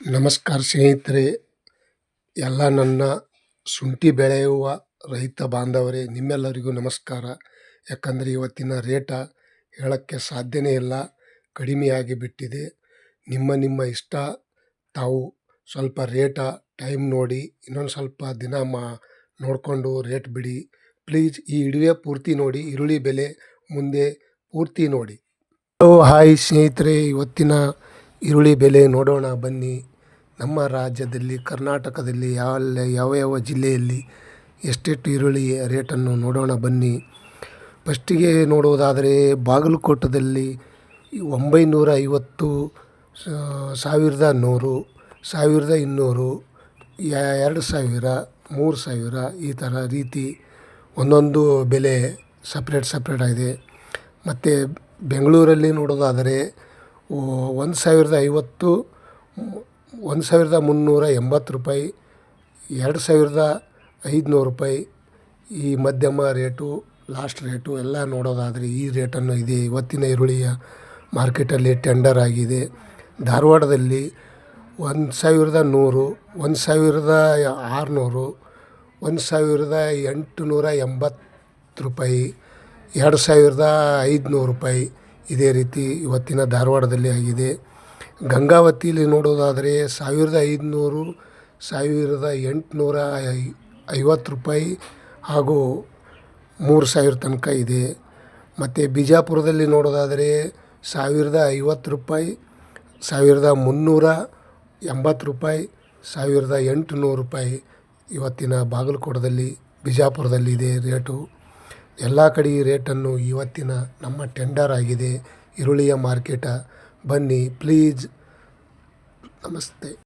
ನಮಸ್ಕಾರ ಸ್ನೇಹಿತರೆ, ಎಲ್ಲ ನನ್ನ ಶುಂಠಿ ಬೆಳೆಯುವ ರೈತ ಬಾಂಧವರೇ, ನಿಮ್ಮೆಲ್ಲರಿಗೂ ನಮಸ್ಕಾರ. ಯಾಕಂದರೆ ಇವತ್ತಿನ ರೇಟ ಹೇಳೋಕ್ಕೆ ಸಾಧ್ಯನೇ ಇಲ್ಲ, ಕಡಿಮೆಯಾಗಿ ಬಿಟ್ಟಿದೆ. ನಿಮ್ಮ ನಿಮ್ಮ ಇಷ್ಟ, ತಾವು ಸ್ವಲ್ಪ ರೇಟ ಟೈಮ್ ನೋಡಿ, ಇನ್ನೊಂದು ಸ್ವಲ್ಪ ದಿನ ಮಾ ನೋಡಿಕೊಂಡು ರೇಟ್ ಬಿಡಿ. ಪ್ಲೀಸ್ ಈ ಇಡುವೆ ಪೂರ್ತಿ ನೋಡಿ, ಈರುಳ್ಳಿ ಬೆಲೆ ಮುಂದೆ ಪೂರ್ತಿ ನೋಡಿ. ಹಾಯ್ ಸ್ನೇಹಿತರೆ, ಇವತ್ತಿನ ಈರುಳ್ಳಿ ಬೆಲೆ ನೋಡೋಣ ಬನ್ನಿ. ನಮ್ಮ ರಾಜ್ಯದಲ್ಲಿ, ಕರ್ನಾಟಕದಲ್ಲಿ ಯಾವ ಯಾವ ಯಾವ ಜಿಲ್ಲೆಯಲ್ಲಿ ಎಷ್ಟೆಷ್ಟು ಈರುಳ್ಳಿ ರೇಟನ್ನು ನೋಡೋಣ ಬನ್ನಿ. ಫಸ್ಟಿಗೆ ನೋಡುವುದಾದರೆ ಬಾಗಲಕೋಟದಲ್ಲಿ ಒಂಬೈನೂರ ಐವತ್ತು ಸಾವಿರದ ನೂರು, ಸಾವಿರದ ಇನ್ನೂರು ಎರಡು ಸಾವಿರ, ಮೂರು ಸಾವಿರ ಈ ಥರ ರೀತಿ ಒಂದೊಂದು ಬೆಲೆ ಸಪ್ರೇಟ್ ಸಪ್ರೇಟ್ ಆಗಿದೆ. ಮತ್ತು ಬೆಂಗಳೂರಲ್ಲಿ ನೋಡೋದಾದರೆ ಒಂದು ಸಾವಿರದ ಐವತ್ತು, ಒಂದು ಸಾವಿರದ ಮುನ್ನೂರ ಎಂಬತ್ತು ರೂಪಾಯಿ, ಎರಡು ಸಾವಿರದ ಐದುನೂರು ರೂಪಾಯಿ ಈ ಮಧ್ಯಮ ರೇಟು, ಲಾಸ್ಟ್ ರೇಟು ಎಲ್ಲ ನೋಡೋದಾದರೆ ಈ ರೇಟನ್ನು ಇದೆ. ಇವತ್ತಿನ ಈರುಳ್ಳಿಯ ಮಾರ್ಕೆಟಲ್ಲಿ ಟೆಂಡರ್ ಆಗಿದೆ. ಧಾರವಾಡದಲ್ಲಿ ಒಂದು ಸಾವಿರದ ನೂರು, ಒಂದು ಸಾವಿರದ ಆರುನೂರು, ಒಂದು ಸಾವಿರದ ಎಂಟುನೂರ ಎಂಬತ್ತು ರೂಪಾಯಿ, ಎರಡು ಸಾವಿರದ ಐದುನೂರು ರೂಪಾಯಿ ಇದೇ ರೀತಿ ಇವತ್ತಿನ ಧಾರವಾಡದಲ್ಲಿ ಆಗಿದೆ. ಗಂಗಾವತಿಯಲ್ಲಿ ನೋಡೋದಾದರೆ ಸಾವಿರದ ಐದುನೂರು, ಸಾವಿರದ ಎಂಟುನೂರ ಐವತ್ತು ರೂಪಾಯಿ ಹಾಗೂ ಮೂರು ಸಾವಿರ ತನಕ ಇದೆ. ಮತ್ತು ಬಿಜಾಪುರದಲ್ಲಿ ನೋಡೋದಾದರೆ ಸಾವಿರದ ಐವತ್ತು ರೂಪಾಯಿ, ಸಾವಿರದ ಮುನ್ನೂರ ಎಂಬತ್ತು ರೂಪಾಯಿ, ಸಾವಿರದ ಎಂಟುನೂರು ರೂಪಾಯಿ ಇವತ್ತಿನ ಬಾಗಲಕೋಟದಲ್ಲಿ, ಬಿಜಾಪುರದಲ್ಲಿ ಇದೆ ರೇಟು. ಎಲ್ಲ ಕಡೆ ರೇಟನ್ನು ಇವತ್ತಿನ ನಮ್ಮ ಟೆಂಡರ್ ಆಗಿದೆ. ಈರುಳ್ಳಿಯ ಮಾರ್ಕೆಟ ಬನ್ನಿ ಪ್ಲೀಸ್ ನಮಸ್ತೆ.